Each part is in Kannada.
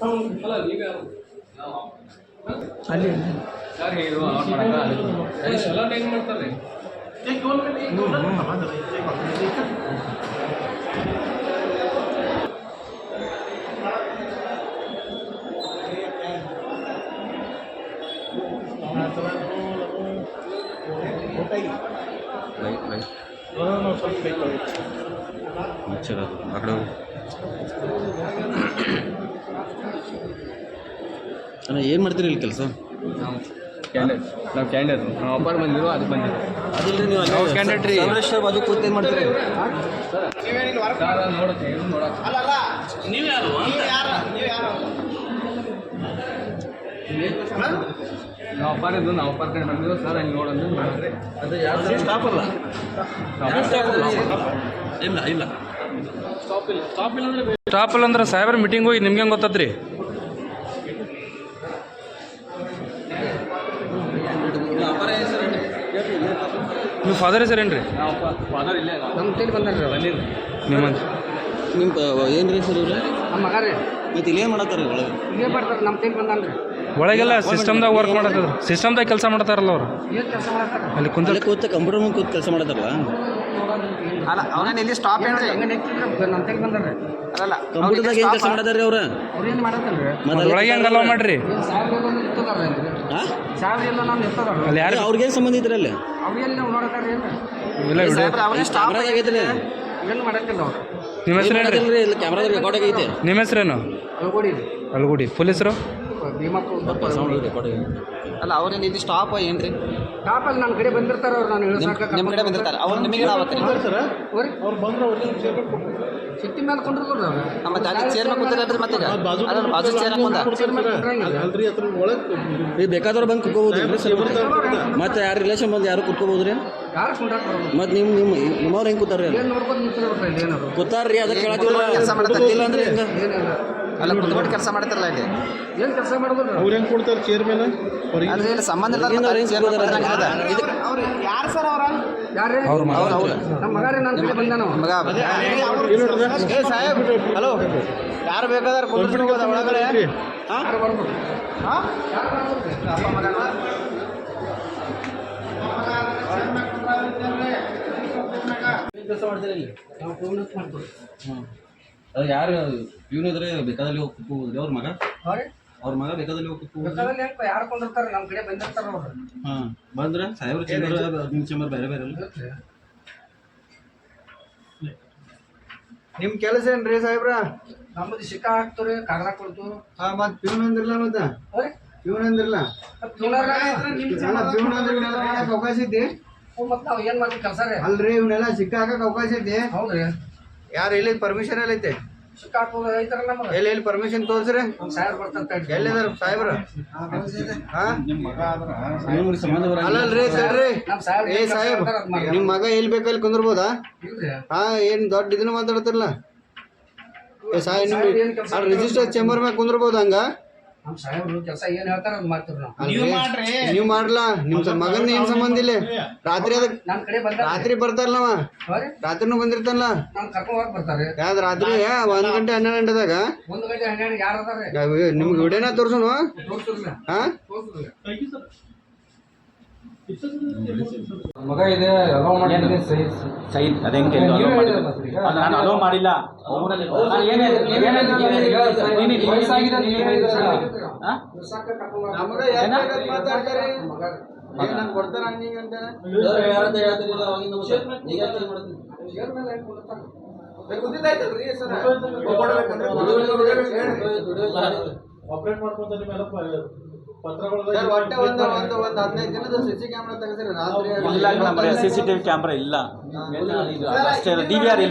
हाँ करा थी कस्टमर के लिए ನೀವು ಯಾರ್ರಿ ಅಲ್ಲ ನೀವು ಯಾರು ಅಲ್ಲಿ ಯಾರು ಹೇಳಿದ್ರು ಅವ್ರು ಅಣ್ಣ ಏನು ಮಾಡ್ತೀರಿ ಇಲ್ಲಿ ಕೆಲಸ? ನಾವು ಕ್ಯಾಂಡರ್ ನಾವು ಕ್ಯಾಂಡೇಟ್ ಬಂದಿರೋ ಅದು ಬಂದಿರು ಅದಕ್ಕೆ ಬಂದಿರು. ಅದಿಲ್ಲ ನೀವು ನಾವು ಕ್ಯಾಂಡೇಟ್ ರೀ. ಸಮೇಶ್ವರ್ ಬಾಜು ಕೂತು ಏನು ಮಾಡ್ತೀರಿ? ನೋಡ್ತೀವಿ ನೋಡೋದು ಅಲ್ಲ ಅಲ್ಲ ನೀವೇ ಯಾರು? ನೀವು ಯಾರು? ಅಪ್ಪಾರ್ ಇದ್ದು ನಾವು ಅಪ್ಪಾರ್ ಕಡೆ ಬಂದಿರೋ ಸರ್ ಹಂಗೆ ಮಾಡಿದ್ರೆ. ಅದು ಯಾರು ಸ್ಟಾಪ್ ಅಲ್ಲ. ಇಲ್ಲ ಇಲ್ಲ. ಸ್ಟಾಪ್ ಇಲ್ಲ. ಸ್ಟಾಪ್ ಇಲ್ಲ ಅಂದ್ರೆ ಸ್ಟಾಪ್ ಇಲ್ಲ ಅಂದ್ರೆ ಸಾಹೇಬ್ರ ಮೀಟಿಂಗ್ ಹೋಗಿ ನಿಮ್ಗೆ ಹೆಂಗೆ ಗೊತ್ತದ್ರಿ ನೀವು ನಿಮ್ಮ ಫಾದರ್ ಹೆಸರು ಏನು ರೀ ನಾವು ಫಾದರ್ ಇಲ್ಲೇ ನಮ್ಮ ಬಂದಾರ ನಿಮ್ಮ ನಿಮ್ಮ ಏನು ರೀ ಸರ್ ಇವ್ರು? ನಮ್ಮ ಮಗ ರೀ. ಮತ್ತೆ ಇಲ್ಲಿ ಏನು ಮಾಡತ್ತಾರ ಒಳಗೆ? ಇಲ್ಲೇ ಬರ್ತಾರೆ ನಮ್ಮ ತೇಲಿ ಬಂದಾನ್ರಿ. ಒಳಗೆಲ್ಲ ಸಿಸ್ಟಮ್ದಾಗ ವರ್ಕ್ ಮಾಡತ್ತದ ಸಿಸ್ಟಮ್ದಾಗ ಕೆಲಸ ಮಾಡ್ತಾರಲ್ಲ ಅವ್ರು. ಏನು ಕೆಲಸ ಮಾಡ್ತಾರೆ ಅಲ್ಲಿ ಕುಂತ ಅಲ್ಲೇ ಕೂತ್ ಕಂಪ್ಯೂಟರ್ ಮುಂದೆ ಕೂತ್ ಕೆಲಸ ಮಾಡತ್ತಾರಲ್ಲ ಅಲ್ಲ ಅವನ ಇಲ್ಲಿ ಸ್ಟಾಪ್ ಅಲ್ಲಲ್ಲ ಕಂಪ್ಯೂಟರ್ದಾಗ ಏನು ಕೆಲಸ ಮಾಡತ್ತಾರ ಅವ್ರ? ಅವ್ರು ಏನು ಮತ್ತೆ ಒಳಗೆ ಹಂಗೆ ಅಲೋ ಮಾಡ್ರಿ. ಅಲ್ಲಿ. ಯಾರು ಅವ್ರಿಗೇನು ಸಂಬಂಧ ಇದ್ರಿ ಅಲ್ಲಿ? ಇಲ್ಲ ವಿಡಿಯೋ ಅವ್ರೇನು ಸ್ಟಾಪ್ ಕ್ಯಾಮ್ರಾದಾಗ ಏನು ಮಾಡಕ್ಕಿಲ್ಲ ಅವ್ರು. ನಿಮ್ಮ ಹೆಸರು ಏನು ರೀ ಇಲ್ಲಿ ಕ್ಯಾಮ್ರಾದಾಗ ರೆಕಾರ್ಡ್ ಆಗೈತೆ. ನಿಮ್ಮ ಹೆಸರೇನು? ಅಲ್ಗುಡಿ ಫುಲ್ ಅಲ್ಲ ಅವ್ರೇನು ಇಲ್ಲಿ ಸ್ಟಾಪ್ ಏನ್ರಿ? ಸ್ಟಾಪ್ ಅಲ್ಲಿ ನನ್ನ ಕಡೆ ಬಂದಿರ್ತಾರೆ ಅವ್ರು ನಾನು ನಿಮ್ಮ ಕಡೆ ಬಂದಿರ್ತಾರೆ. ಅವ್ರು ನಿಮಗೆ ಅವ್ರು ಬಂದ್ರೆ ಸಿಟ್ಟಿ ಮೇಲೆ ನಮ್ಮ ಜಾಗ ಚೇರ್ ಮೇಲೆ ಕೂತಿರಲ್ರಿ ಮತ್ತೆ ಬಾಜು ಚೇರ್ ಈಗ ಬೇಕಾದವ್ರು ಬಂದು ಕುತ್ಕೋಬೋದ್ರಿ ಸರ್? ಮತ್ತೆ ಯಾರು ರಿಲೇಷನ್ ಬಂದು ಯಾರು ಕುತ್ಕೋಬೋದು ರೀ ಮತ್ತೆ ನಿಮ್ಮ ನಿಮ್ಮ ನಿಮ್ಮವ್ರು ಹೆಂಗೆ ಕೂತಾರ್ರಿ ಏನು ಕೂತಾರ್ರಿ ಅದಕ್ಕೆ ಕೇಳತ್ತಿಲ್ಲ ಕೆಲಸ ಮಾಡ್ತಾರೆ. ಇಲ್ಲ ಅಂದ್ರೆ ಹೆಂಗ? ಅಲ್ಲ ಕುತ್ಕೊಂಡು ಕೆಲಸ ಮಾಡ್ತಾರಲ್ಲ ಇಲ್ಲಿ? ಏನು ಕೆಲಸ ಮಾಡೋದಿಲ್ಲ ಅವ್ರು ಹೆಂಗೆ ಕೊಡ್ತಾರೆ ಚೇರ್ಮನ್ ಅಂದ್ರೆ ಇಲ್ಲಿ ಸಂಬಂಧ ಅವ್ರು ಯಾರು ಸರ್ ಅವರ? ಯಾರೇ ಅವ್ರ ನಮ್ಮ ನನ್ನ ಕಡೆ ಬಂದಾನ. ಮಗ. ಏ ಸಾಹೇಬ್ ಹಲೋ? ಯಾರು ಬೇಕಾದ್ರೆ ಕುಂದ್ರಿಸ್ಬೋದು ಒಳಗಡೆ? ಹಾಂ? ಅಪ್ಪ ಕೆಲಸ ಮಾಡ್ತೀರಿ ಇಲ್ಲಿ? ನಾವು ಫೋನ್ ಮಾಡ್ತೀವಿ. ಹಾಂ ಅದು ಯಾರು ಇವನು ಇದ್ರೆ ಬೇಕಾದಲ್ಲಿ ಹೋಗಿ ಕುತ್ಕೋಬೋದ್ರಿ ಅವ್ರ ಮಗ? ಅವ್ರಿ? ಅವ್ರ ಮಗ ಬೇಕಾದಲ್ಲಿ ಹೋಗಿ ಕುತ್ಕೋಬೋದು. ಬೇಕಾದಲ್ಲಿ ಹೆಂಗ್ ಯಾರು ಕೊಂಡಿರ್ತಾರೆ ನಮ್ಮ ಕಡೆ ಬಂದಿರ್ತಾರೆ ಅವ್ರು. ಹಾಂ ಬಂದ್ರೆ ಸಾಹೇಬ್ರ ಚೇಂಬರ್ ನಿಮ್ಮ ಚೇಂಬರ್ ಬೇರೆ ಬೇರೆ ಅಲ್ಲ ನಿಮ್ ಕೆಲಸ ಏನ್ರಿ ಸಾಹೇಬ್ರ? ನಮ್ಮದು ಶಿಕ್ಕ ಹಾಕ್ತಾರೆ ಕಾಗದ ಕೊಡ್ತು. ಹಾ ಮತ್ ಪ್ಯೂನ್ ಅಂದ್ರಲ್ಲ ಮತ್ತ? ಅವ್ರಿ? ಪ್ಯೂನ್ ಅಂದ್ರಲ್ಲ? ಅಲ್ಲ ಪ್ಯೂನ್ ಅಂದ್ರೆ ಇವನ್ನೆಲ್ಲ ಮಾಡಕ್ ಅವಕಾಶ ಐತಿ? ಮತ್ತೆ ನಾವು ಏನ್ ಮಾಡ್ತೀವಿ ಕೆಲಸ ರೀ ಅಲ್ರಿ ಹಾಕಕ್ ಅವಕಾಶ ಐತಿ? ಹೌದ್ರಿ. ಯಾರು ಎಲ್ಲಿ ಪರ್ಮಿಷನ್ ಎಲ್ಲ ಐತೆ ಶಿಕ್ಕ ಹಾಕೋದು ಐತಾರ ನಮಗೆ ಎಲ್ಲಿ ಎಲ್ಲಿ ಪರ್ಮಿಷನ್ ತೋರಿಸ್ರಿ? ನಮ್ಮ. ಎಲ್ಲಿದಾರ ಸಾಹೇಬ್ರ? ಅಲ್ಲಲ್ರಿ ಸರ್ರಿ ನಮ್ಮ ಏ, ಸಾಹೇಬ್, ನಿಮ್ ಮಗ ಎಲ್ಲಿ ಬೇಕಲ್ಲಿ ಕುಂದ್ರಬೋದಾ? ಹಾ, ಏನ್ ದೊಡ್ಡ ಇದನ್ನ ಮಾತಾಡ್ತಿರಲ್ಲ ಏ, ಸಾಹೇಬ್ ನಿಮ್ ರಿಜಿಸ್ಟರ್ ಚೇಂಬರ್ ಮ್ಯಾಗ ಕುಂದ್ರಬೋದ ಹಂಗ? ನಮ್ಮ ಸಾಹೇಬ್ರು ಕೆಲಸ ಏನ್ ಹೇಳ್ತಾರ ಅದ್ ಮಾಡ್ತೀವಿ ನಾವು. ಅಲ್ರಿ, ನೀವ್ ಮಾಡ್ಲಾ? ನಿಮ್ ಮಗನ್ ಏನ್ ಸಂಬಂಧ ಇಲ್ಲ? ರಾತ್ರಿ ಅದಕ್ ನಮ್ಮ ಕಡೆ ಬಂದ ರಾತ್ರಿ ಬರ್ತಾರಲ್ಲ ಅವ? ಅವ್ರಿ ರಾತ್ರಿನೂ ಬಂದಿರ್ತಾನಲ್ಲ? ನಮ್ ಕರ್ಕೊಂಡ್ ಹೋಗಕ್ ಬರ್ತಾರೆ. ಯಾವ್ದು ರಾತ್ರಿ? ಒಂದ್ ಗಂಟೆ ಹನ್ನೆರಡು ಗಂಟೆದಾಗ? ಒಂದು ಗಂಟೆ ಹನ್ನೆರಡು ಯಾರು ಅದಾರೆ ಯಾವ- ನಿಮ್ಗೆ ವಿಡಿಯೋನ ತೋರ್ಸೋಣ ತೋರ್ಸಿರ್ಲಿ ಹಾ? ತೋರ್ಸಿರ್ಲಿ ಮಗ ಇದೆ ಅಲೋ ಮಾಡಿದ್ರೆ ಸಹಿ ಸೈದ್ ಅದೇಂಗೆ ನಾನು ಅಲೋ ಮಾಡಿಲ್ಲ? ಆಪರೇಟ್ ಮಾಡ್ಕೊಂತ ನಿಮ್ಮೆಲ್ಲ ಸಿ ಸಿ ಟಿವಿ ಕ್ಯಾಮ್ರಾ ಇಲ್ಲ ಅಷ್ಟೇ ಡಿ ವಿ ಆರ್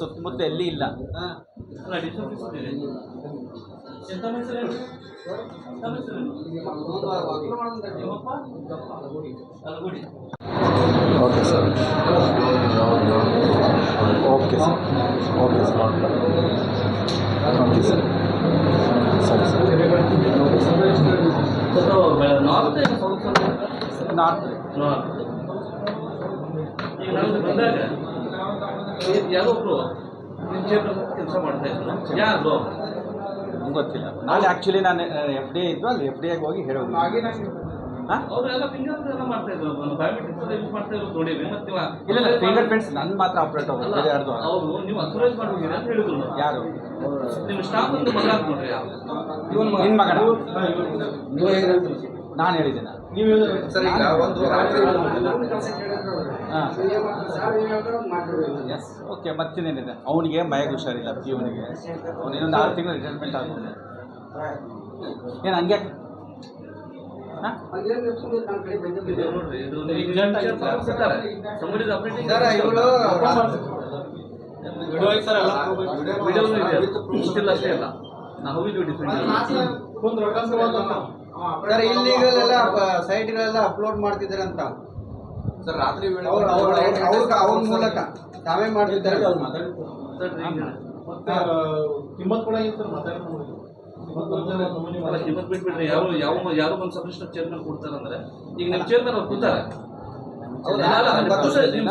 ಸುತ್ತಮುತ್ತ ಎಲ್ಲಿ ಇಲ್ಲ. Okay sir. Okay sir. Okay sir. Okay sir ಸರಿ ಸರ್ ನಾರ್ತ್ ಬಂದಾಗ ಯಾರೊಬ್ರು ಕೆಲಸ ಮಾಡ್ತಾ ಯಾರು ಗೊತ್ತಿಲ್ಲ ನಾಳೆ ಆ್ಯಕ್ಚುಲಿ ನಾನು ಎಫ್ ಡಿ ಇದ್ದು ಅಲ್ಲಿ ಎಫ್ ಡಿ ಆಗಿ ಹೋಗಿ ಹೇಳೋದು. ಅವರೆಲ್ಲ ಫಿಂಗರ್ ಎಲ್ಲ ಮಾಡ್ತಾ ಇದ್ರು. ಬಯೋಮೆಟ್ರಿಕ್ಸ್ ಎಲ್ಲ ಯೂಸ್ ಮಾಡ್ತಾ ಇರೋದು ನೋಡಿವಿ ಮತ್ತೆ ನೀವು ಇಲ್ಲ ಇಲ್ಲ ಫಿಂಗರ್ ಪ್ರಿಂಟ್ಸ್ ನನ್ನ ಮಾತ್ರ ಆಪರೇಟ್ ಅಲ್ಲ, ಹೋಗೋದು ಬೇರೆ ಯಾರ್ದು ಅವರು ನೀವು ಅಥರೈಸ್ ಮಾಡಿ ಅಂತ ಹೇಳಿದ್ರು ಯಾರು? ನಿಮ್ಮ ಸ್ಟಾಫ್ ಒಂದು ಮಗ ಅಂತ ನೋಡ್ರಿ ನಿನ್ನ ಮಗನ? ನಾನು ಹೇಳಿದ್ದೇನೆ? ಸರ್ ಈಗ ಒಂದು ರಾತ್ರಿ ಹಾಂ. ಸರ್. ಮಾಡ್ತೀವಿ. ಎಸ್ ಓಕೆ ಮತ್ತಿನ್ನೇನಿದೆ? ಅವನಿಗೆ ಮೈಗೆ ಹುಷಾರಿಲ್ಲ ಅವನಿಗೆ ಅವನು ಇನ್ನೊಂದು ಆರು ತಿಂಗಳು ರಿಟೈರ್ಮೆಂಟ್ ಆಗ್ತದೆ ಏನು ಹಂಗೆ? ಸರ್ ಇಲ್ಲಿಗಲ್ ಎಲ್ಲ ಸೈಟ್ಗಳೆಲ್ಲ ಅಪ್ಲೋಡ್ ಮಾಡ್ತಿದ್ದಾರೆ ಅಂತ. ಸರ್ ರಾತ್ರಿ ವೇಳೆ ಅವ್ರ ಮೂಲಕ ತಾವೇ ಮಾಡ್ತಿದ್ದಾರೆ. ಕಿಮ್ಮತ್ ಕೂಡ ಇತ್ತು ಮಾತಾಡ್ಕೊಂಡು ಅಲ್ಲ ಕಿಮ್ಮತ್ ಬಿಟ್ಬಿಟ್ರೆ ಯಾರು ಯಾವ ಯಾರು ಒಂದು ಸಬ್ಮಿಷನ್ ಚೇರ್ಮನ್ ಕೊಡ್ತಾರಂದ್ರೆ ಈಗ ನಿಮ್ಮ ಚೇರ್ಮನ್ ಅವ್ರು ಕೂತಾರೆ.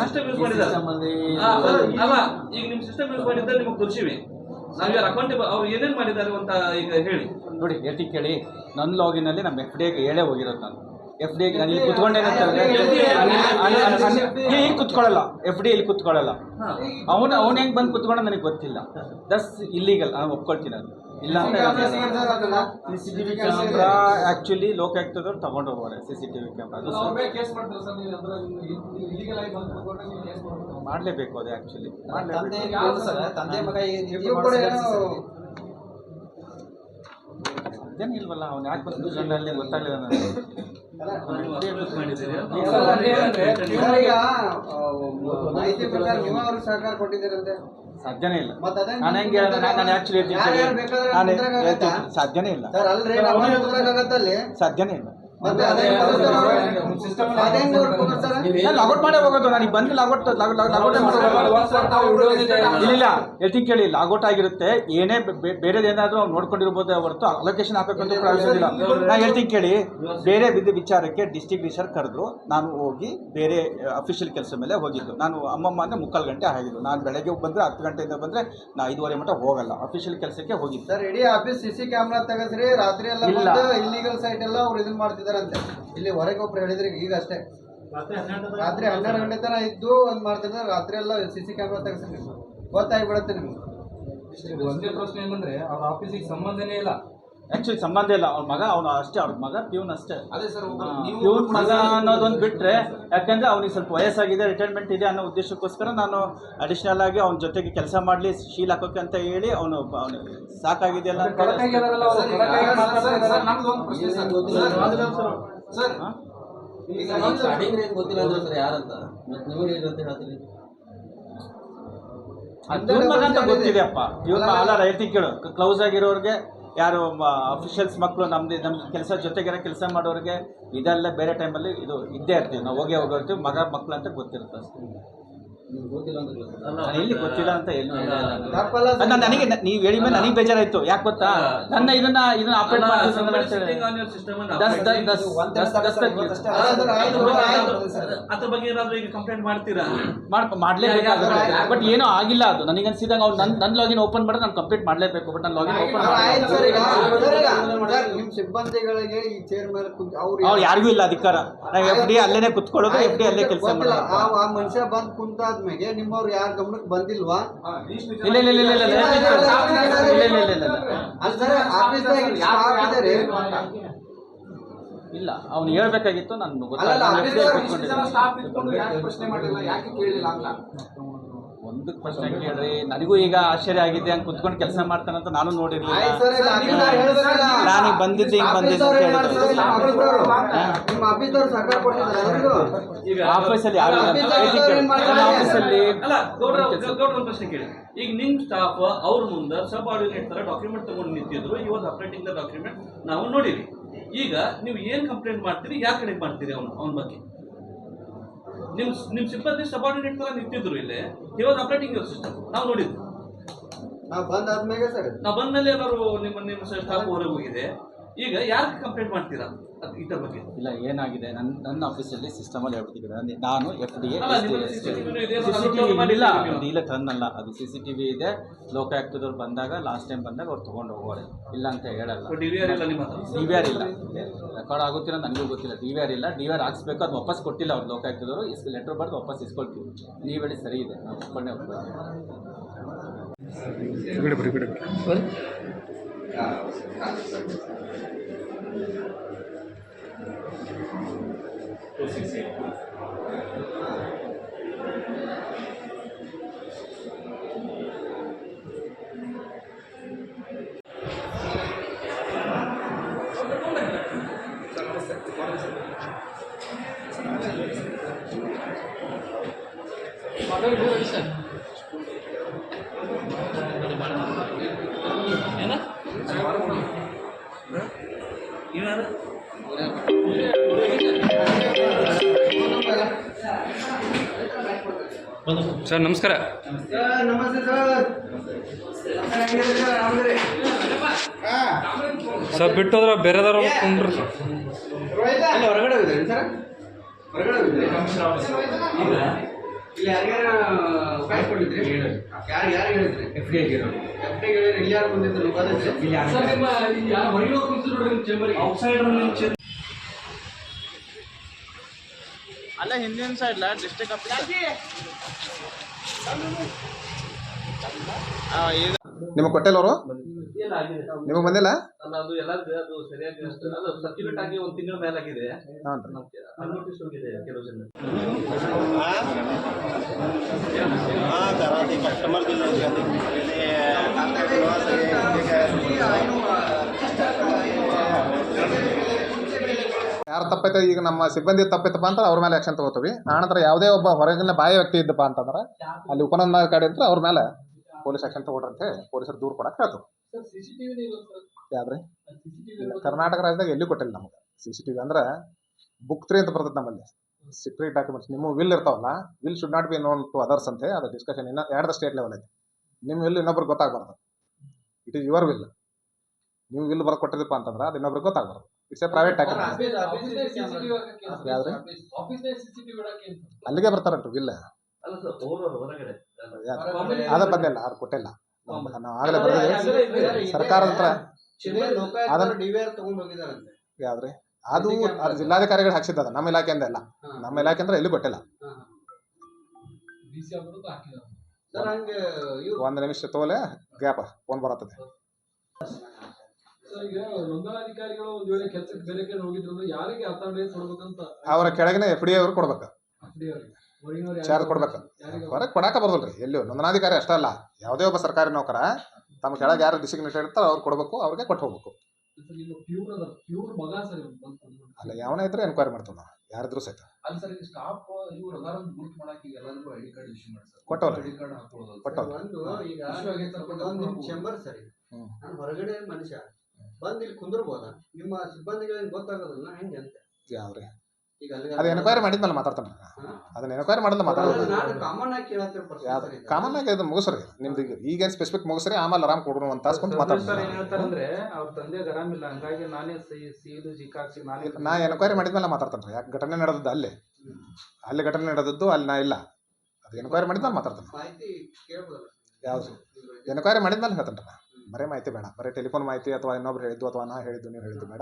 ಸಿಸ್ಟಮ್ ಯೂಸ್ ಮಾಡಿದ್ದಾರೆ ಅಲ್ಲ, ಈಗ ನಿಮ್ಮ ಸಿಸ್ಟಮ್ ಯೂಸ್ ಮಾಡಿದ್ದಾರೆ ನಿಮಗೆ ತೋರಿಸಿವಿ. ನಾವು ಯಾರು ಅಕೌಂಟೇಬಲ್ ಅವ್ರು ಏನೇನು ಮಾಡಿದ್ದಾರೆ ಅಂತ ಈಗ ಹೇಳಿ. ನೋಡಿ ಎತ್ತಿ ಕೇಳಿ ನನ್ನ ಲಾಗಿನಲ್ಲಿ ನಮ್ಮ ಎಫ್ ಡಿ ಎಗೆ ಹೇಳೇ ಹೋಗಿರೋದು ನಾನು. ಎಫ್ ಡಿ ನಾನು ಇಲ್ಲಿ ಕುತ್ಕೊಂಡೇನೆ ಇಲ್ಲಿ ಕುತ್ಕೊಳ್ಳಲ್ಲ ಎಫ್ ಡಿ ಇಲ್ಲಿ ಕುತ್ಕೊಳ್ಳಲ್ಲ. ಅವನು ಅವ್ನು ಹೆಂಗೆ ಬಂದು ಕುತ್ಕೊಂಡು ನನಗೆ ಗೊತ್ತಿಲ್ಲ. ದಸ್ ಇಲ್ಲಿಗಲ್ ನಾನು ಒಪ್ಕೊಳ್ತೀನಿ ಅದು. ಇಲ್ಲ ಕ್ಯಾಮ್ರಾ ಆ್ಯಕ್ಚುಲಿ ಲೋಕಾಯುಕ್ತದವ್ರು ತಗೊಂಡು ಹೋಗೋರೆ C C T V camera ಮಾಡಲೇಬೇಕು ಅದೇ ಆ್ಯಕ್ಚುಲಿ ಅದೇನಿಲ್ವಲ್ಲ ಅವ್ನು ಯಾಕೆ ಬಂದು ಜನರಲ್ಲಿ ಗೊತ್ತಾಗಲಿಲ್ಲ ನನಗೆ ಮಾಹಿತಿ ಪ್ರಕಾರ ನೀವು ಸರ್ಕಾರ ಸಹಕಾರ ಕೊಟ್ಟಿದ್ದೀರಂತೆ ಸಾಧ್ಯನೇ ಇಲ್ಲ. ನಾನು ಹೆಂಗ್ ನಾನು ಆ್ಯಕ್ಚುಲಿ ಹೇಳ್ತೀನಿ ಸಾಧ್ಯನೇ ಇಲ್ಲ. ಸಾಧ್ಯನೇ ಇಲ್ಲ. ಮತ್ತೆ ಲಾಗೌಟ್ ಮಾಡೇ ಹೋಗೋದು ನನಗೆ ಬಂದು ಲಾಗೌಟ್ ಲಾಗೌಟೇ ಇಲ್ಲ ಕೇಳಿ ಲಾಗೌಟ್ ಆಗಿರುತ್ತೆ. ಏನೇ ಬೇರೆ ಬೇರೆದು ಏನಾದರೂ ಅವ್ನು ನೋಡ್ಕೊಂಡಿರ್ಬೋದು ಹೊರತು ಅಲೋಕೇಶನ್ ಹಾಕಬೇಕಂತ ಪ್ರಾವಿಷನ್ ನಾನು ಹೇಳ್ತೀನಿ ಕೇಳಿ ಬೇರೆ ಬಿದ್ದ ವಿಚಾರಕ್ಕೆ ಡಿಸ್ಟಿಕ್ ರಿಸರ್ ಕರೆದ್ರು. ನಾನು ಹೋಗಿ ಬೇರೆ ಅಫಿಷಿಯಲ್ ಕೆಲಸ ಮೇಲೆ ಹೋಗಿದ್ದು. ನಾನು ಅಮ್ಮಮ್ಮ ಅಂದರೆ ಮುಕ್ಕಾಲು ಗಂಟೆ ಆಗಿದ್ದು. ನಾನು ಬೆಳಗ್ಗೆ ಬಂದರೆ ಹತ್ತು ಗಂಟೆಯಿಂದ ಬಂದರೆ ನಾ ಐದುವರೆ ಮಟ್ಟ ಹೋಗಲ್ಲ. ಅಫಿಷಿಯಲ್ ಕೆಲಸಕ್ಕೆ ಹೋಗಿದ್ದೆ. ಸರ್ ಇಡೀ ಆಫೀಸ್ ಸಿ ಸಿ ಕ್ಯಾಮ್ರಾ ತೆಗೆದ್ರಿ ರಾತ್ರಿ ಎಲ್ಲ ಇಲ್ಲಿಗಲ್ ಸೈಟ್ ಎಲ್ಲ ಅವ್ರು ಇದನ್ನ ಮಾಡ್ತಿದಾರಂತೆ ಇಲ್ಲಿ ಹೊರಗೆ ಒಬ್ರು ಹೇಳಿದ್ರೆ ಈಗ ಅಷ್ಟೇ. ರಾತ್ರಿ ಹನ್ನೆರಡು ಗಂಟೆ ತರ ಇದ್ದು ಒಂದ್ ಮಾಡ್ತಾರೆ ರಾತ್ರಿ ಎಲ್ಲ ಸಿ ಸಿ ಕ್ಯಾಮ್ರಾ ತೆಗೆಸಿ ಗೊತ್ತಾಗಿ ಬಿಡುತ್ತೆ ನಿಮ್ಗೆ ಒಂದೇ ಪ್ರಶ್ನೆ ಏನಂದ್ರೆ ಅವ್ರ ಆಫೀಸಿಗೆ ಸಂಬಂಧನೇ ಇಲ್ಲ. ಆ್ಯಕ್ಚುಲಿ ಸಂಬಂಧ ಇಲ್ಲ ಅವ್ರ ಮಗ ಅವನು ಅಷ್ಟೇ ಅವ್ರ ಮಗ ಪ್ಯೂನ್ ಅಷ್ಟೇ. ಅದೇ ಸರ್ ಪ್ಯೂನ್ ಮಗ ಅನ್ನೋದೊಂದು ಬಿಟ್ಟರೆ ಯಾಕಂದ್ರೆ ಅವ್ನಿಗೆ ಸ್ವಲ್ಪ ವಯಸ್ಸಾಗಿದೆ ರಿಟೈರ್ಮೆಂಟ್ ಇದೆ ಅನ್ನೋ ಉದ್ದೇಶಕ್ಕೋಸ್ಕರ ನಾನು ಅಡಿಷ್ನಲ್ ಆಗಿ ಅವನ ಜೊತೆಗೆ ಕೆಲಸ ಮಾಡಲಿ ಶೀಲ್ ಹಾಕೋಕೆ ಅಂತ ಹೇಳಿ ಅವನು ಅವನು ಸಾಕಾಗಿದೆಯಲ್ಲ ಸರ್ ಈಗ ಗೊತ್ತಿಲ್ಲ ಅಂದ್ರೆ ಸರ್ ಯಾರಂತ? ಮತ್ತೆ ನಿಮಗೆ ಏನಂತ ಹೇಳ್ತೀರಿ ಪ್ಯೂನ್ ಮಗ ಅಂತ ಗೊತ್ತಿದೆ ಅಪ್ಪ. ಪ್ಯೂನ್ ಆ ಅಲ್ಲ. ರೈತಿ ಕೇಳು. ಕ್ಲೋಸ್ ಆಗಿರೋರಿಗೆ ಯಾರು ಅಫಿಷಿಯಲ್ಸ್ ಮಕ್ಕಳು ನಮ್ದು ನಮ್ಮ ಕೆಲಸ ಜೊತೆಗಿರೋ ಕೆಲಸ ಮಾಡೋರಿಗೆ ಇದೆಲ್ಲ ಬೇರೆ ಟೈಮಲ್ಲಿ ಇದು ಇದ್ದೇ ಇರ್ತೀವಿ. ನಾವು ಹೋಗೇ ಹೋಗಿರ್ತೀವಿ ಮಗ ಮಕ್ಕಳು ಅಂತ ಗೊತ್ತಿರುತ್ತೆ ಅಷ್ಟೇ. ಎಲ್ಲಿ ಗೊತ್ತಿಲ್ಲ ಅಂತ ಏನು ನನಗೆ ನೀವು ಹೇಳಿ ಮೇಲೆ ನನಗೆ ಬೇಜಾರಾಯ್ತು. ಯಾಕೆ ಗೊತ್ತಾ? ನನ್ನ ಇದನ್ನ ಇದನ್ನ ಆಪರೇಟ್ ಅದ್ರ ಬಗ್ಗೆ ಏನಾದ್ರು ಈಗ ಕಂಪ್ಲೇಂಟ್ ಮಾಡ್ತೀರಾ? ಮಾಡ್ಲೇಬೇಕಾಗುತ್ತೆ ಬಟ್ ಏನೋ ಆಗಿಲ್ಲ ಅದು. ನನಗೆ ಅನ್ಸಿದಾಗ ಅವ್ರು ನನ್ನ ನನ್ನ ಲಾಗಿನ್ ಓಪನ್ ಮಾಡಿದ್ರೆ ನಾನು ಕಂಪ್ಲೀಟ್ ಮಾಡ್ಲೇಬೇಕು. ಬಟ್ ನನ್ನ ಲಾಗಿನ್ ಓಪನ್ ಸರ್, ಸಿಬ್ಬಂದಿಗಳಿಗೆ ಈ ಚೇರ್ ಮೇಲೆ ಅವ್ರು ಯಾರಿಗೂ ಇಲ್ಲ ಅಧಿಕಾರ. ನಾವು ಎಫ್ ಡಿ ಅಲ್ಲೇನೆ ಕುತ್ಕೊಳ್ಳೋದು ಎಫ್ ಡಿ ಅಲ್ಲೇ ಕೆಲಸ. ಮಾಡೋದು. ಆ ಮನುಷ್ಯ ಬಂದು ಬಂದ್ ಆದ್ಮೇಲೆ ನಿಮ್ಮವ್ರು ಯಾರ ಗಮನಕ್ಕೆ ಬಂದಿಲ್ವಾ ಇಲ್ಲ ಇಲ್ಲ ಇಲ್ಲ ಅವ್ನು ಹೇಳ್ಬೇಕಾಗಿತ್ತು ನಾನು ಪ್ರಶ್ನೆ ಮಾಡಿಲ್ಲ ಯಾಕೆ ಕೇಳಿಲ್ಲ ಅಂತ ಒಂದಕ್ಕೆ ಪ್ರಶ್ನೆ ಕೇಳ್ರಿ. ನನಗೂ ಈಗ ಆಶ್ಚರ್ಯ ಆಗಿದೆ ಹಂಗೆ ಕುತ್ಕೊಂಡು ಕೆಲಸ ಮಾಡ್ತಾನಂತ ನಾನು ನೋಡಿರ್ಲಿಲ್ಲ. ನಾನೀಗ ಬಂದಿದ್ದೆ ಈಗ ಬಂದಿದ್ದು ಹಿಂಗೆ ಬಂದಿದ್ದು ಅಂತ ಹೇಳಿದ್ರು. ನಿಮ್ಮ ಆಫೀಸರು? ನಿಮ್ಮ ಸಹಕಾರ ಕೊಟ್ಟಿದ್ದಾರೆ ಎಲ್ರಿಗೂ? ಈಗ ಆಫೀಸಲ್ಲಿ ಆಫೀಸಲ್ಲಿ ಪ್ರಶ್ನೆ ಕೇಳಿ. ಈಗ ನಿಮ್ ಸ್ಟಾಫ್ ಅವ್ರ ಮುಂದೆ ಸಬ್ ಆರ್ಡಿನೇಟ್ ತರ ಡಾಕ್ಯುಮೆಂಟ್ ತಗೊಂಡು ನಿಂತಿದ್ರು. ಈ ವಾಸ್ ಅಪ್ರೇಟಿಂಗ್ ದ ಡಾಕ್ಯುಮೆಂಟ್ ನಾವು ನೋಡಿರಿ ಈಗ ನೀವು ಏನ್ ಕಂಪ್ಲೇಂಟ್ ಮಾಡ್ತೀರಿ? ಯಾರ ಕಡೆ ಮಾಡ್ತೀರಿ ಅವನು ಅವನ ಬಗ್ಗೆ? ನಿಮ್ ನಿಮ್ ಸಿಬ್ಬಂದಿ ಸಬಾರ್ಡಿನೇಟ್ ತರ ನಿಂತಿದ್ರು ಇಲ್ಲಿ. ಇವಾಗ ಆಪರೇಟಿಂಗ್ ಯುವರ್ ಸಿಸ್ಟಮ್ ನಾವು ನೋಡಿದ್ವಿ. ನಾವು ಬಂದಾದ್ಮೇಲೆ ಸರ್ ನಾವು ಬಂದ್ಮೇಲೆ ಎಲ್ಲರೂ ನಿಮ್ಮ ನಿಮ್ಮ ಸ್ಟಾಫ್ ಹೊರಗೆ ಹೋಗಿದೆ. ಈಗ ಯಾರಿಗೆ ಕಂಪ್ಲೇಂಟ್ ಮಾಡ್ತೀರಾ? ಅದ್ ಇದ್ರ ಬಗ್ಗೆ. ಇಲ್ಲ ಏನಾಗಿದೆ? ನನ್ನ ನನ್ನ ಆಫೀಸಲ್ಲಿ ಸಿಸ್ಟಮಲ್ಲಿ ಹೇಳ್ಬಿಟ್ಟಿದ್ದೀನಿ ನಾನು ಎಫ್ ಡಿ ಮಾಡಿಲ್ಲ ಇಲ್ಲ ತಂದಲ್ಲ ಅದು ಸಿ ಸಿ ಟಿ ವಿ ಇದೆ. ಲೋಕಾಯುಕ್ತದವ್ರು ಬಂದಾಗ ಲಾಸ್ಟ್ ಟೈಮ್ ಬಂದಾಗ ಅವ್ರು ತೊಗೊಂಡು ಹೋಗೋರೆ. ಇಲ್ಲ ಅಂತ ಹೇಳಲ್ಲ. ಡಿ ವಿ ಆರ್ ಇಲ್ಲ ನಿಮ್ಮ ಹತ್ರ? ಡಿ ವಿ ಆರ್ ಇಲ್ಲ. ರೆಕಾರ್ಡ್ ಆಗುತ್ತಿಲ್ಲ ನನಗೂ ಗೊತ್ತಿಲ್ಲ. ಡಿ ವಿ ಆರ್ ಇಲ್ಲ. ಡಿ ವಿ ಆರ್ ಹಾಕ್ಸ್ಬೇಕು ಅದು ವಾಪಸ್ ಕೊಟ್ಟಿಲ್ಲ ಅವ್ರು ಲೋಕಾಯುಕ್ತದವರು ಇಸ್ ಲೆಟರ್ ಬರೆದು ವಾಪಸ್ ಇಸ್ಕೊಳ್ತೀವಿ. ನೀವು ಹೇಳಿ ಸರಿ ಇದೆ. ನಾವು ಒಪ್ಕೊಂಡೇ ಈ ಕಡೆ ಬರ್ರಿ, ಈ ಕಡೆ ಸರ್ ನಮಸ್ಕಾರ. ಸರ್, ನಮಸ್ತೆ ಸರ್ ಹೆಂಗಿದ್ದೀರಿ? ಸರ್. ಬಿಟ್ಟೋದ್ರ ಬೇರೆದವ್ರು ಕುಂಡ್ರಿ ಸರ್? ಹೊರಗಡೆ ಸರ್ ಹೊರಗಡೆ ಇಲ್ಲಿ ಕೊಟ್ಟಿದ್ರಿ? ಯಾರು ಯಾರು ಹೇಳಿದ್ರಿ? ಎಫ್ ಡಿ ಎಫ್ ಡಿ ಹೇಳಿದ್ರಿ ಇಲ್ಲಿ ಯಾರು? ಬಂದಿದ್ರು? ಔಟ್ಸೈಡರ್ ಅಲ್ಲ ಹಿಂದಿನ ಸೈಡ್ ಡಿಸ್ಟ್ರಿಕ್ಟ್ ಆಫೀಸ್ ನಿಮ್ಮ ಕೊಟ್ಟಿಲ್ಲ ಅವರು ನಿಮಗೆ ಬಂದಿಲ್ಲ ಅಲ್ಲ ಅದು ಎಲ್ಲ ಅದು ಸರಿಯಾಗಿ ಅಷ್ಟು ಅದು ಸರ್ಕ್ಯುಲೇಟ್ ಆಗಿ ಒಂದು ತಿಂಗಳ ಮೇಲೆ ಆಗಿದೆ ಹೋಗಿದೆ ಕೆಲವು ಜನ ಯಾರು ತಪ್ಪೈತೆ ಈಗ ನಮ್ಮ ಸಿಬ್ಬಂದಿ ತಪ್ಪೈತಪ್ಪ ಅಂತ ಅವ್ರ ಮೇಲೆ ಆಕ್ಷನ್ ತಗೋತೀವಿ. ಆನಂತರ ಯಾವುದೇ ಒಬ್ಬ ಹೊರಗಿನ ಬಾಹ್ಯ ವ್ಯಕ್ತಿ ಇದ್ದಪ್ಪ ಅಂತಂದ್ರೆ ಅಲ್ಲಿ ಉಪನಂದ ಗಾಡಿ ಅಂತ ಅವ್ರ ಮೇಲೆ ಪೊಲೀಸ್ ಆಕ್ಷನ್ ತಗೊಳ್ರಂತೆ ಪೊಲೀಸರು ದೂರ ಕೊಡಕ್ಕೆ ಹೇಳ್ತು ಯಾವ್ದ್ರಿ? ಇಲ್ಲ ಕರ್ನಾಟಕ ರಾಜ್ಯದಾಗ ಎಲ್ಲಿ ಕೊಟ್ಟಿಲ್ಲ ನಮ್ಗೆ. ಸಿ ಸಿ ಟಿ ವಿ ಅಂದ್ರೆ ಬುಕ್ ತ್ರೀ ಅಂತ ಬರ್ತದೆ ನಮ್ಮಲ್ಲಿ. ಸೀಕ್ರೆಟ್ ಡಾಕ್ಯುಮೆಂಟ್ಸ್ ನಿಮ್ಮ ವಿಲ್ ಇರ್ತಾವಲ್ಲ will should not be known to others ಅಂತೆ ಅದು ಡಿಸ್ಕಷನ್ ಇನ್ನ ಎರಡು ಸ್ಟೇಟ್ ಲೆವೆಲ್ ಐತೆ. ನಿಮ್ಮ ವಿಲ್ ಇನ್ನೊಬ್ರಿಗೆ ಗೊತ್ತಾಗಬಾರ್ದು. ಇಟ್ ಈಸ್ ಯುವರ್ ವಿಲ್ ನೀವು ವಿಲ್ ಬರ್ದು ಕೊಟ್ಟಿದ್ದಪ್ಪ ಅಂತಂದ್ರೆ ಅದು ಇನ್ನೊಬ್ರಿಗೆ ಗೊತ್ತಾಗಬಾರ್ದು. ಇಟ್ಸ್ ಎ ಪ್ರೈವೇಟ್ ಅಲ್ಲಿಗೆ ಬರ್ತಾರಲ್ರಿ ಇಲ್ಲ. ಅಲ್ಲ ಸರ್ ಓವರ್ ಹೊರಗಡೆ. ಅದ ಬಂದಿಲ್ಲ ಅವ್ರು ಕೊಟ್ಟಿಲ್ಲ. ನಾವು ಆಗಲೇ ಬರ್ತೀವಿ ಸರ್ಕಾರ ಹತ್ರ. ಯಾವ್ದ್ರಿ? ಅದು ಅದು ಜಿಲ್ಲಾಧಿಕಾರಿಗಳು ಹಾಕ್ಸಿದ್ದದ ನಮ್ಮ ಇಲಾಖೆಯಿಂದ ಇಲ್ಲ. ನಮ್ಮ ಇಲಾಖೆ ಅಂದ್ರೆ ಎಲ್ಲಿ ಕೊಟ್ಟಿಲ್ಲ. ಸರ್ ಹಂಗೆ ಇವ್ರು ಒಂದು ನಿಮಿಷ ತೋಲೆ ಗ್ಯಾಪ್ ಫೋನ್ ಬರತ್ತದೆ. ಈಗ ನೋಂದಣಾಧಿಕಾರಿಗಳು ಒಂದ್ ವೇಳೆ ಕೆಲಸಕ್ಕೆ ಬೇರೆ ಕಡೆ ಹೋಗಿದ್ರು ಅಂದ್ರೆ ಯಾರಿಗೆ ಅಥಾರಿಟಿ ಕೊಡ್ಬೇಕಂತ ಅವರ ಕೆಳಗಿನ ಎಫ್ ಡಿ ಅವ್ರು ಕೊಡ್ಬೇಕು. ಚಾರ್ಜ್ ಕೊಡ್ಬೇಕು. ಯಾರಿಗೆ ಹೊರಗೆ ಕೊಡಾಕ ಬರ್ದಲ್ರಿ ಎಲ್ಲಿ ನೋಂದಣಾಧಿಕಾರಿ ಅಷ್ಟೇ ಅಲ್ಲ ಯಾವುದೇ ಒಬ್ಬ ಸರ್ಕಾರಿ ನೌಕರ ತಮ್ಮ ಕೆಳಗೆ ಯಾರು ಡಿಸಿಗ್ನೇಟೆಡ್ ಇರ್ತಾರೋ ಅವ್ರು ಕೊಡ್ಬೇಕು ಅವ್ರಿಗೆ ಕೊಟ್ಟು ಹೋಗ್ಬೇಕು. ಅಲ್ಲ ಯಾವನೇ ಇದ್ರೆ ಎನ್ಕ್ವೈರಿ ಮಾಡ್ತೀವಿ ನಾವು ಯಾರಿದ್ರು ಸಹಿತ. ಕೊಟ್ಟವ್ರೆ. ಕೊಟ್ಟವ್ರೆ. ಹೊರಗಡೆ ಮನುಷ್ಯ. ಬಂದ್ ಇಲ್ಲಿ ಕುಂದಿರ್ಬೋದ? ನಿಮ್ಮ ಸಿಬ್ಬಂದಿಗಳಿಗೆ ಗೊತ್ತಾಗೋದಿಲ್ಲ ಹೆಂಗೆ ಅಂತ. ಯಾವ್ರಿ ಈಗ ಅಲ್ಲಿ ಅದು ಎನ್ಕ್ವೈರಿ ಮಾಡಿದ್ಮೇಲೆ ಮಾತಾಡ್ತಾನೆ ಅದನ್ನ ಎನ್ಕ್ವೈರಿ ಮಾಡಿದ್ಮೇಲೆ ಮಾತಾಡೋದು. ನಾನು ಕಾಮನ್ ಆಗಿ ಕೇಳತ್ತಿರೋ ಪ್ರಶ್ನೆ ಕಾಮನ್ ಆಗಿ ಇದು ಮುಗಿಸ್ರಿ. ನಿಮ್ದು ಈಗ ಈಗೇನು ಸ್ಪೆಸಿಫಿಕ್ ಮುಗಿಸ್ರಿ ಆಮೇಲೆ ಆರಾಮ್ ಕೊಡೋಣ ಒಂದು ತಾಸು ಕುಂತು ಸರ್ ಏನ್ ಹೇಳ್ತಾರಂದ್ರೆ ಅವ್ರ ತಂದೆಗೆ ಆರಾಮಿಲ್ಲ ಹಂಗಾಗಿ ನಾನೇ ಸೀದು ಜಿಕಾಕ್ಸಿ ನಾನೇ ನಾ ಎನ್ಕ್ವೈರಿ ಮಾಡಿದ್ಮೇಲೆ ಮಾತಾಡ್ತಾನೆ ಯಾಕೆ ಘಟನೆ ನಡೆದದ್ದು ಅಲ್ಲಿ? ಅಲ್ಲಿ ಘಟನೆ ನಡೆದದ್ದು ಅಲ್ಲಿ ನಾ ಇಲ್ಲ. ಅದು ಎನ್ಕ್ವೈರಿ ಮಾಡಿದ್ಮೇಲೆ ಮಾತಾಡ್ತಾನೆ ಯಾವ್ದು? ಎನ್ಕ್ವೈರಿ ಮಾಡಿದ್ಮೇಲೆ ಹೇಳ್ತಾನೆ ಬರೀ ಮಾಹಿತಿ ಬೇಡ. ಬರೀ ಟೆಲಿಫೋನ್ ಮಾಹಿತಿ ಅಥವಾ ಇನ್ನೊಬ್ರು ಹೇಳಿದ್ದು ಅಥವಾ ನಾ ಹೇಳಿದ್ದು ನೀವು ಹೇಳಿದ್ದು ಬೇಡ.